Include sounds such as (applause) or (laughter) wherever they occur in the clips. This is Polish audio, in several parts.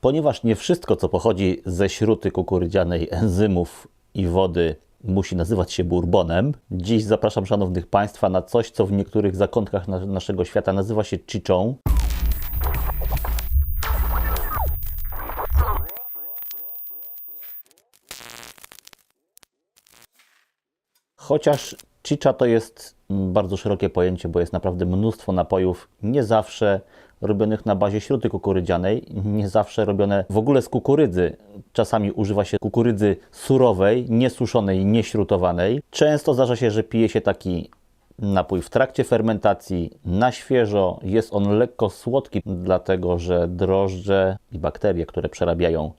Ponieważ nie wszystko, co pochodzi ze śruty kukurydzianej, enzymów i wody, musi nazywać się bourbonem, dziś zapraszam szanownych Państwa na coś, co w niektórych zakątkach na naszego świata nazywa się chichą. Chociaż chicha to jest bardzo szerokie pojęcie, bo jest naprawdę mnóstwo napojów, nie zawsze robionych na bazie śruty kukurydzianej, nie zawsze robione w ogóle z kukurydzy. Czasami używa się kukurydzy surowej, niesuszonej, nieśrutowanej. Często zdarza się, że pije się taki napój w trakcie fermentacji, na świeżo. Jest on lekko słodki, dlatego że drożdże i bakterie, które przerabiają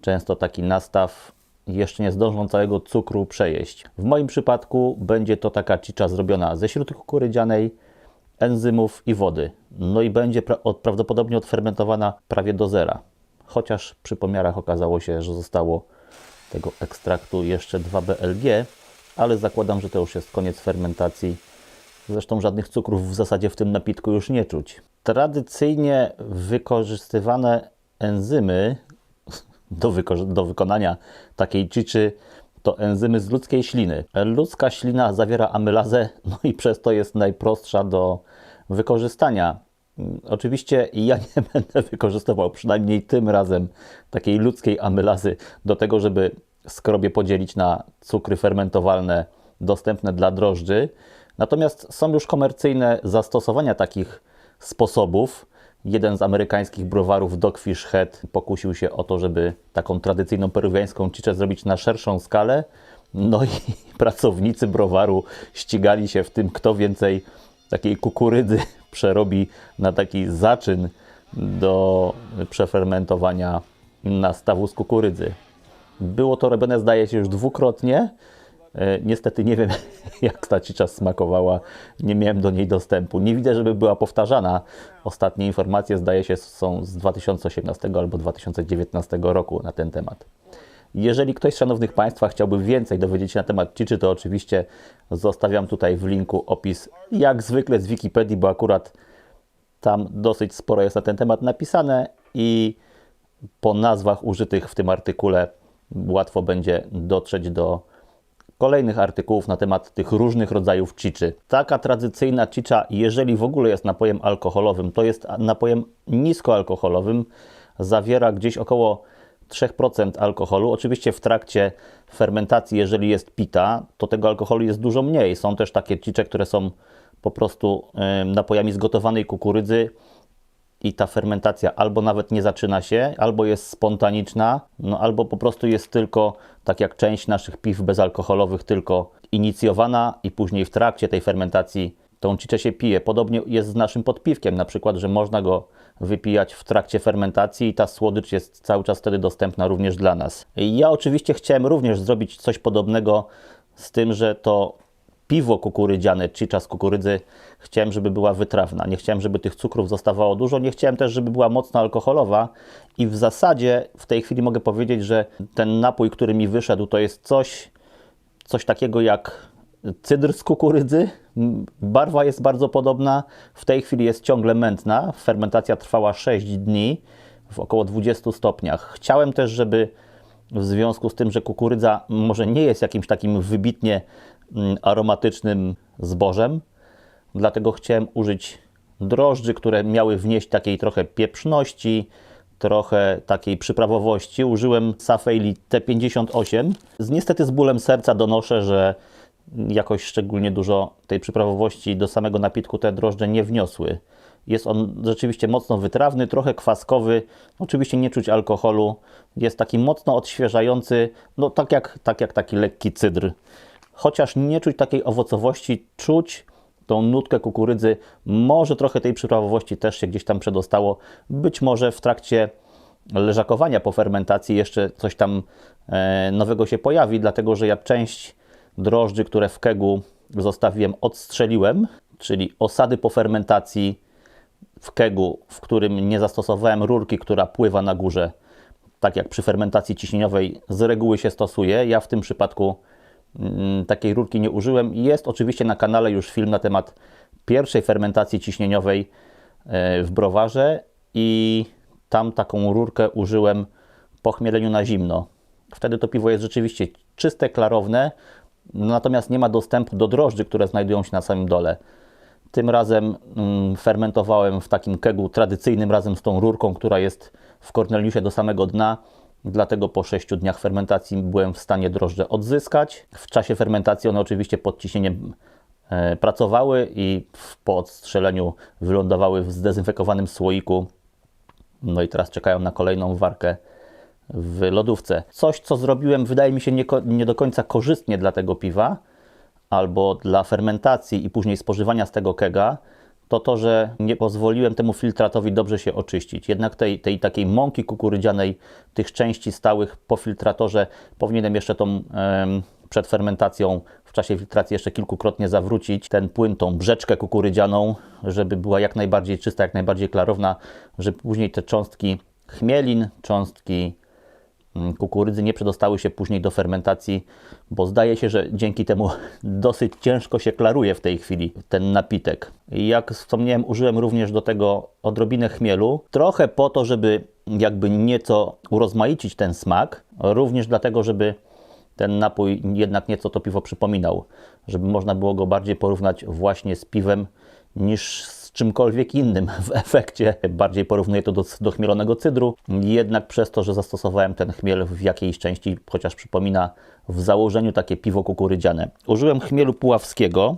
często taki nastaw, jeszcze nie zdążą całego cukru przejeść. W moim przypadku będzie to taka cicza zrobiona ze śruty kukurydzianej, enzymów i wody. No i będzie pra od, prawdopodobnie odfermentowana prawie do zera. Chociaż przy pomiarach okazało się, że zostało tego ekstraktu jeszcze 2 BLG, ale zakładam, że to już jest koniec fermentacji. Zresztą żadnych cukrów w zasadzie w tym napitku już nie czuć. Tradycyjnie wykorzystywane enzymy (laughs) do, do wykonania takiej ciczy to enzymy z ludzkiej śliny. Ludzka ślina zawiera amylazę, no i przez to jest najprostsza do wykorzystania. Oczywiście ja nie (laughs) będę wykorzystywał przynajmniej tym razem takiej ludzkiej amylazy do tego, żeby skrobie podzielić na cukry fermentowalne dostępne dla drożdży. Natomiast są już komercyjne zastosowania takich sposobów. Jeden z amerykańskich browarów, Dogfish Head, pokusił się o to, żeby taką tradycyjną peruwiańską ciczę zrobić na szerszą skalę. No i (laughs) pracownicy browaru ścigali się w tym, kto więcej takiej kukurydzy (laughs) przerobi na taki zaczyn do przefermentowania nastawu z kukurydzy. Było to robione, zdaje się, już dwukrotnie. E, niestety nie wiem, (laughs) jak ta cicza smakowała. Nie miałem do niej dostępu. Nie widzę, żeby była powtarzana. Ostatnie informacje, zdaje się, są z 2018 albo 2019 roku na ten temat. Jeżeli ktoś z Szanownych Państwa chciałby więcej dowiedzieć się na temat ciczy, to oczywiście zostawiam tutaj w linku opis, jak zwykle z Wikipedii, bo akurat tam dosyć sporo jest na ten temat napisane i po nazwach użytych w tym artykule łatwo będzie dotrzeć do kolejnych artykułów na temat tych różnych rodzajów ciczy. Taka tradycyjna cicza, jeżeli w ogóle jest napojem alkoholowym, to jest napojem niskoalkoholowym, zawiera gdzieś około 3% alkoholu. Oczywiście w trakcie fermentacji, jeżeli jest pita, to tego alkoholu jest dużo mniej. Są też takie cicze, które są po prostu napojami z gotowanej kukurydzy i ta fermentacja albo nawet nie zaczyna się, albo jest spontaniczna, no albo po prostu jest tylko, tak jak część naszych piw bezalkoholowych, tylko inicjowana i później w trakcie tej fermentacji tą ciczę się pije. Podobnie jest z naszym podpiwkiem, na przykład, że można go wypijać w trakcie fermentacji i ta słodycz jest cały czas wtedy dostępna również dla nas. Ja oczywiście chciałem również zrobić coś podobnego z tym, że to piwo kukurydziane, chicha z kukurydzy, chciałem, żeby była wytrawna. Nie chciałem, żeby tych cukrów zostawało dużo. Nie chciałem też, żeby była mocno alkoholowa. I w zasadzie w tej chwili mogę powiedzieć, że ten napój, który mi wyszedł, to jest coś, coś takiego jak cydr z kukurydzy. Barwa jest bardzo podobna. W tej chwili jest ciągle mętna. Fermentacja trwała 6 dni w około 20 stopniach. Chciałem też, żeby w związku z tym, że kukurydza może nie jest jakimś takim wybitnie mm, aromatycznym zbożem, dlatego chciałem użyć drożdży, które miały wnieść takiej trochę pieprzności, trochę takiej przyprawowości. Użyłem Safeili T58. Niestety z bólem serca donoszę, że jakoś szczególnie dużo tej przyprawowości do samego napitku te drożdże nie wniosły. Jest on rzeczywiście mocno wytrawny, trochę kwaskowy, oczywiście nie czuć alkoholu. Jest taki mocno odświeżający, no tak jak, tak jak taki lekki cydr. Chociaż nie czuć takiej owocowości, czuć tą nutkę kukurydzy. Może trochę tej przyprawowości też się gdzieś tam przedostało. Być może w trakcie leżakowania po fermentacji jeszcze coś tam e, nowego się pojawi, dlatego że ja część drożdży, które w kegu zostawiłem, odstrzeliłem, czyli osady po fermentacji w kegu, w którym nie zastosowałem rurki, która pływa na górze, tak jak przy fermentacji ciśnieniowej z reguły się stosuje. Ja w tym przypadku mm, takiej rurki nie użyłem. Jest oczywiście na kanale już film na temat pierwszej fermentacji ciśnieniowej e, w browarze i tam taką rurkę użyłem po chmieleniu na zimno. Wtedy to piwo jest rzeczywiście czyste, klarowne, natomiast nie ma dostępu do drożdży, które znajdują się na samym dole. Tym razem mm, fermentowałem w takim kegu tradycyjnym razem z tą rurką, która jest w Corneliusie do samego dna. Dlatego po 6 dniach fermentacji byłem w stanie drożdże odzyskać. W czasie fermentacji one oczywiście pod ciśnieniem e, pracowały i po odstrzeleniu wylądowały w zdezynfekowanym słoiku. No i teraz czekają na kolejną warkę w lodówce. Coś, co zrobiłem, wydaje mi się nie, nie do końca korzystnie dla tego piwa, albo dla fermentacji i później spożywania z tego kega, to to, że nie pozwoliłem temu filtratowi dobrze się oczyścić. Jednak tej, tej takiej mąki kukurydzianej, tych części stałych po filtratorze, powinienem jeszcze tą przed fermentacją w czasie filtracji jeszcze kilkukrotnie zawrócić ten płyn, tą brzeczkę kukurydzianą, żeby była jak najbardziej czysta, jak najbardziej klarowna, żeby później te cząstki chmielin, cząstki kukurydzy nie przedostały się później do fermentacji, bo zdaje się, że dzięki temu (laughs) dosyć ciężko się klaruje w tej chwili ten napitek. Jak wspomniałem, użyłem również do tego odrobinę chmielu, trochę po to, żeby jakby nieco urozmaicić ten smak, również dlatego, żeby ten napój jednak nieco to piwo przypominał, żeby można było go bardziej porównać właśnie z piwem niż z czymkolwiek innym w efekcie. Bardziej porównuję to do, do chmielonego cydru, jednak przez to, że zastosowałem ten chmiel w jakiejś części, chociaż przypomina w założeniu takie piwo kukurydziane. Użyłem chmielu puławskiego,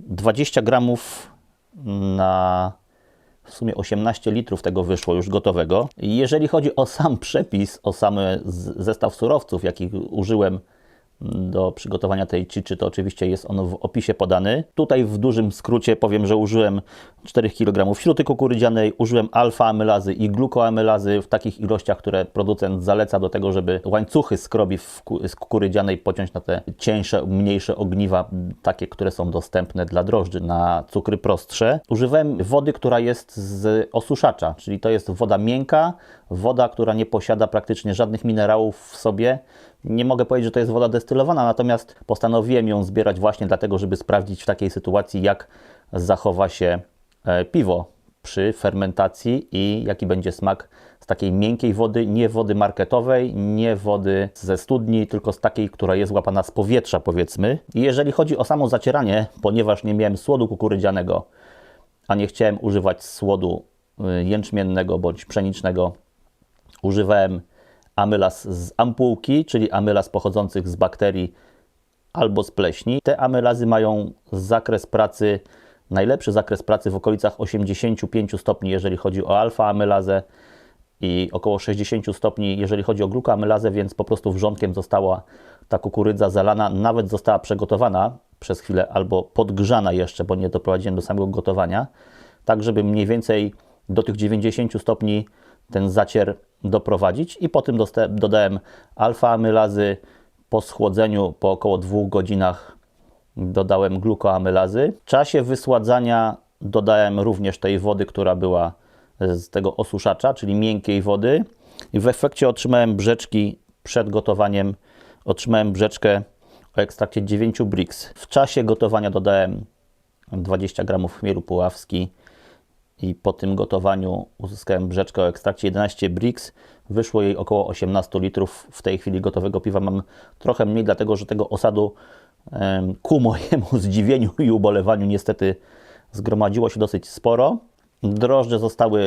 20 gramów na w sumie 18 litrów tego wyszło już gotowego. Jeżeli chodzi o sam przepis, o sam z- zestaw surowców, jakich użyłem do przygotowania tej chiczy, to oczywiście jest on w opisie podany. Tutaj w dużym skrócie powiem, że użyłem 4 kg śruty kukurydzianej, użyłem alfa-amylazy i glukoamylazy w takich ilościach, które producent zaleca do tego, żeby łańcuchy skrobi z kukurydzianej pociąć na te cieńsze, mniejsze ogniwa, takie, które są dostępne dla drożdży, na cukry prostsze. Używałem wody, która jest z osuszacza, czyli to jest woda miękka, woda, która nie posiada praktycznie żadnych minerałów w sobie. Nie mogę powiedzieć, że to jest woda destylowana, natomiast postanowiłem ją zbierać właśnie dlatego, żeby sprawdzić w takiej sytuacji, jak zachowa się e, piwo przy fermentacji i jaki będzie smak z takiej miękkiej wody, nie wody marketowej, nie wody ze studni, tylko z takiej, która jest łapana z powietrza, powiedzmy. I jeżeli chodzi o samo zacieranie, ponieważ nie miałem słodu kukurydzianego, a nie chciałem używać słodu y, jęczmiennego bądź pszenicznego, używałem amylas z ampułki, czyli amylas pochodzących z bakterii albo z pleśni. Te amylazy mają zakres pracy, najlepszy zakres pracy w okolicach 85 stopni, jeżeli chodzi o alfa-amylazę i około 60 stopni, jeżeli chodzi o glukoamylazę, więc po prostu wrzątkiem została ta kukurydza zalana, nawet została przygotowana przez chwilę albo podgrzana jeszcze, bo nie doprowadziłem do samego gotowania, tak żeby mniej więcej do tych 90 stopni ten zacier doprowadzić i potem dosta- dodałem alfa-amylazy po schłodzeniu po około dwóch godzinach dodałem glukoamylazy. W czasie wysładzania dodałem również tej wody, która była z tego osuszacza, czyli miękkiej wody. I w efekcie otrzymałem brzeczki przed gotowaniem. Otrzymałem brzeczkę o ekstrakcie 9 brix. W czasie gotowania dodałem 20 gramów chmielu puławski i po tym gotowaniu uzyskałem brzeczkę o ekstrakcie 11 brix. Wyszło jej około 18 litrów. W tej chwili gotowego piwa mam trochę mniej, dlatego że tego osadu ku mojemu (laughs) zdziwieniu i ubolewaniu niestety zgromadziło się dosyć sporo. Drożdże zostały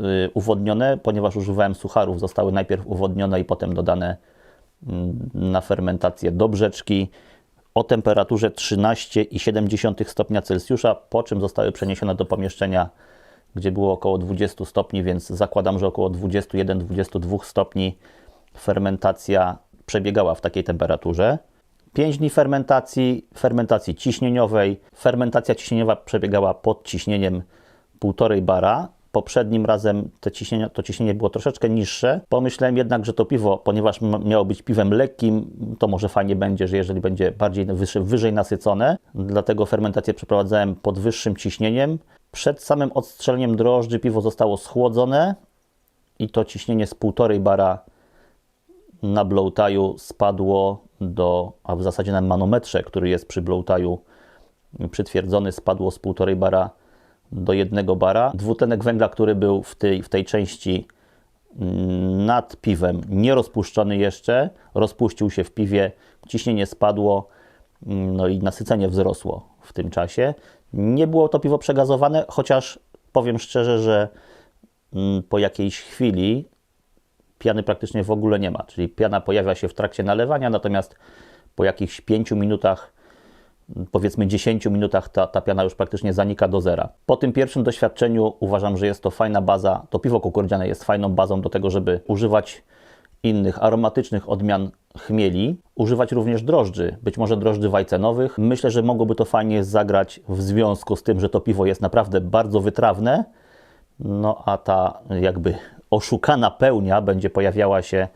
y, uwodnione, ponieważ używałem sucharów, zostały najpierw uwodnione i potem dodane mm, na fermentację do brzeczki o temperaturze 13,7 stopnia Celsjusza, po czym zostały przeniesione do pomieszczenia, gdzie było około 20 stopni, więc zakładam, że około 21-22 stopni fermentacja przebiegała w takiej temperaturze. 5 dni fermentacji, fermentacji ciśnieniowej. Fermentacja ciśnieniowa przebiegała pod ciśnieniem 1,5 bara. Poprzednim razem te ciśnienie, to ciśnienie było troszeczkę niższe. Pomyślałem jednak, że to piwo, ponieważ miało być piwem lekkim, to może fajnie będzie, że jeżeli będzie bardziej wyżej, wyżej nasycone. Dlatego fermentację przeprowadzałem pod wyższym ciśnieniem. Przed samym odstrzeleniem drożdży piwo zostało schłodzone i to ciśnienie z 1,5 bara na blowtaju spadło do, a w zasadzie na manometrze, który jest przy blowtaju przytwierdzony, spadło z 1,5 bara do jednego bara. Dwutlenek węgla, który był w tej, w tej części mm, nad piwem, nie rozpuszczony jeszcze, rozpuścił się w piwie, ciśnienie spadło, mm, no i nasycenie wzrosło w tym czasie. Nie było to piwo przegazowane, chociaż powiem szczerze, że mm, po jakiejś chwili piany praktycznie w ogóle nie ma, czyli piana pojawia się w trakcie nalewania, natomiast po jakichś 5 minutach, powiedzmy 10 minutach, ta, ta piana już praktycznie zanika do zera. Po tym pierwszym doświadczeniu uważam, że jest to fajna baza, to piwo kukurydziane jest fajną bazą do tego, żeby używać innych aromatycznych odmian chmieli, używać również drożdży, być może drożdży wajcenowych. Myślę, że mogłoby to fajnie zagrać w związku z tym, że to piwo jest naprawdę bardzo wytrawne, no a ta jakby oszukana pełnia będzie pojawiała się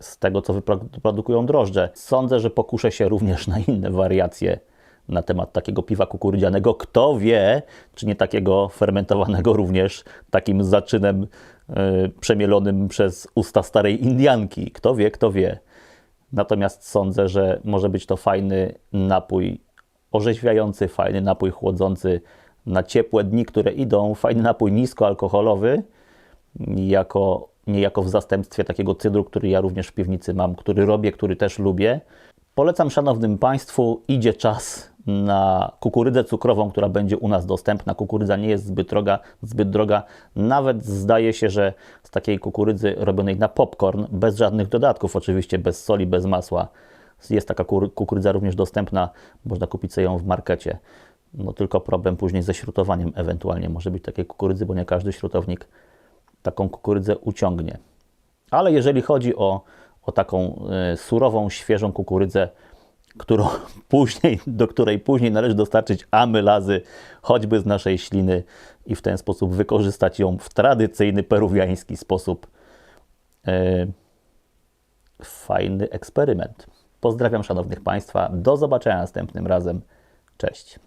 z tego, co wyprodukują drożdże. Sądzę, że pokuszę się również na inne wariacje na temat takiego piwa kukurydzianego. Kto wie, czy nie takiego fermentowanego również takim zaczynem przemielonym przez usta starej Indianki. Kto wie, kto wie. Natomiast sądzę, że może być to fajny napój orzeźwiający, fajny napój chłodzący na ciepłe dni, które idą, fajny napój niskoalkoholowy, jako, niejako w zastępstwie takiego cydru, który ja również w piwnicy mam, który robię, który też lubię. Polecam szanownym Państwu, idzie czas na kukurydzę cukrową, która będzie u nas dostępna. Kukurydza nie jest zbyt droga, zbyt droga. Nawet zdaje się, że z takiej kukurydzy robionej na popcorn, bez żadnych dodatków, oczywiście bez soli, bez masła, jest taka kukurydza również dostępna. Można kupić sobie ją w markecie. No tylko problem później ze śrutowaniem ewentualnie może być takiej kukurydzy, bo nie każdy śrutownik taką kukurydzę uciągnie. Ale jeżeli chodzi o, o taką y, surową, świeżą kukurydzę, którą (laughs) później, do której później należy dostarczyć amylazy, choćby z naszej śliny i w ten sposób wykorzystać ją w tradycyjny peruwiański sposób. Y, fajny eksperyment. Pozdrawiam szanownych Państwa. Do zobaczenia następnym razem. Cześć.